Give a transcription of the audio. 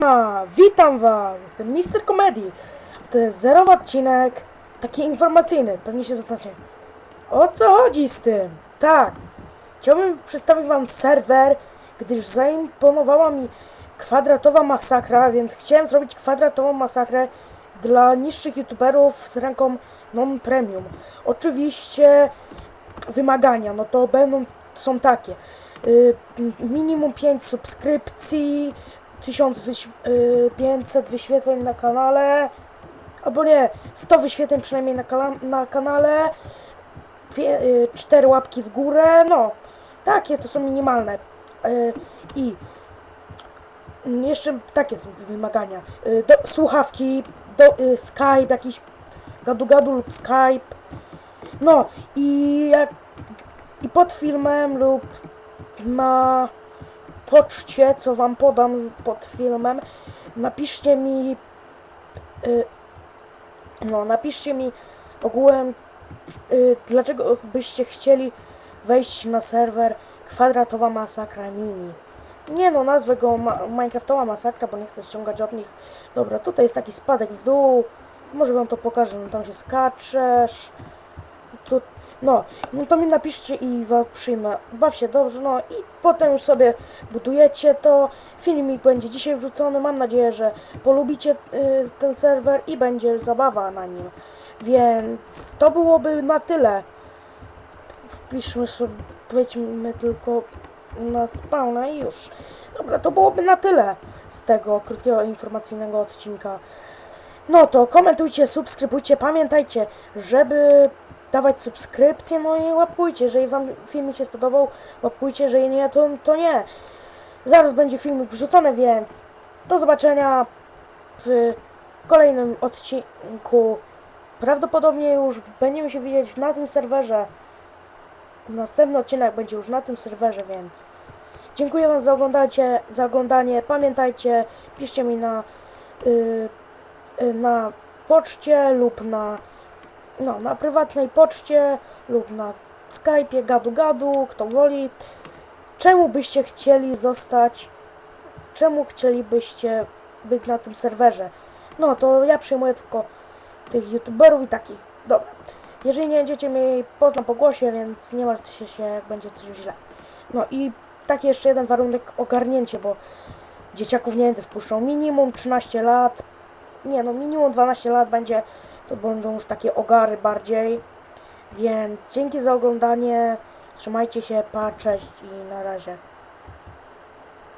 A, witam was! Jestem Mister Comedy. To jest zerowy odcinek, taki informacyjny. Pewnie się zastanawiacie. O co chodzi z tym? Tak, chciałbym przedstawić wam serwer, gdyż zaimponowała mi kwadratowa masakra, więc chciałem zrobić kwadratową masakrę dla niższych youtuberów z ranką non-premium. Oczywiście wymagania, no to będą, są takie. Y, minimum 5 subskrypcji, 1500 wyświetleń na kanale, albo nie, 100 wyświetleń przynajmniej na, na kanale, 4 łapki w górę, no, takie to są minimalne. Y, I jeszcze takie są wymagania. Y, Do, słuchawki, do, y, Skype, jakiś gadu-gadu lub Skype. No i jak i pod filmem lub na poczcie, co wam podam pod filmem, napiszcie mi y, no napiszcie mi ogółem y, dlaczego byście chcieli wejść na serwer kwadratowa masakra mini. Nie no, nazwę go ma Minecraftowa masakra, bo nie chcę ściągać od nich. Dobra, tutaj jest taki spadek w dół. Może wam to pokażę, no tam się skaczesz. No, no to mi napiszcie i was przyjmę. Baw się dobrze, no i potem już sobie budujecie to. Filmik będzie dzisiaj wrzucony. Mam nadzieję, że polubicie y, ten serwer i będzie zabawa na nim. Więc to byłoby na tyle. Wpiszmy sobie, wejdźmy tylko na spawna i już. Dobra, to byłoby na tyle z tego krótkiego informacyjnego odcinka. No to komentujcie, subskrybujcie, pamiętajcie, żeby dawać subskrypcje, no i łapkujcie, jeżeli wam filmik się spodobał, łapkujcie, jeżeli nie, to, to nie. Zaraz będzie filmik wrzucony, więc do zobaczenia w kolejnym odcinku. Prawdopodobnie już będziemy się widzieć na tym serwerze. Następny odcinek będzie już na tym serwerze, więc dziękuję wam za oglądacie, za oglądanie. Pamiętajcie, piszcie mi na y, y, na poczcie lub na no, na prywatnej poczcie lub na Skype'ie gadu gadu, kto woli. Czemu byście chcieli zostać? Czemu chcielibyście być na tym serwerze? No, to ja przyjmuję tylko tych youtuberów i takich. Dobra. Jeżeli nie będziecie mnie poznam po głosie, więc nie martwcie się, jak będzie coś źle. No i taki jeszcze jeden warunek ogarnięcie, bo dzieciaków nie będę wpuszczał. Minimum 13 lat. Nie no, minimum 12 lat będzie. To będą już takie ogary bardziej. Więc dzięki za oglądanie. Trzymajcie się, pa, cześć i na razie.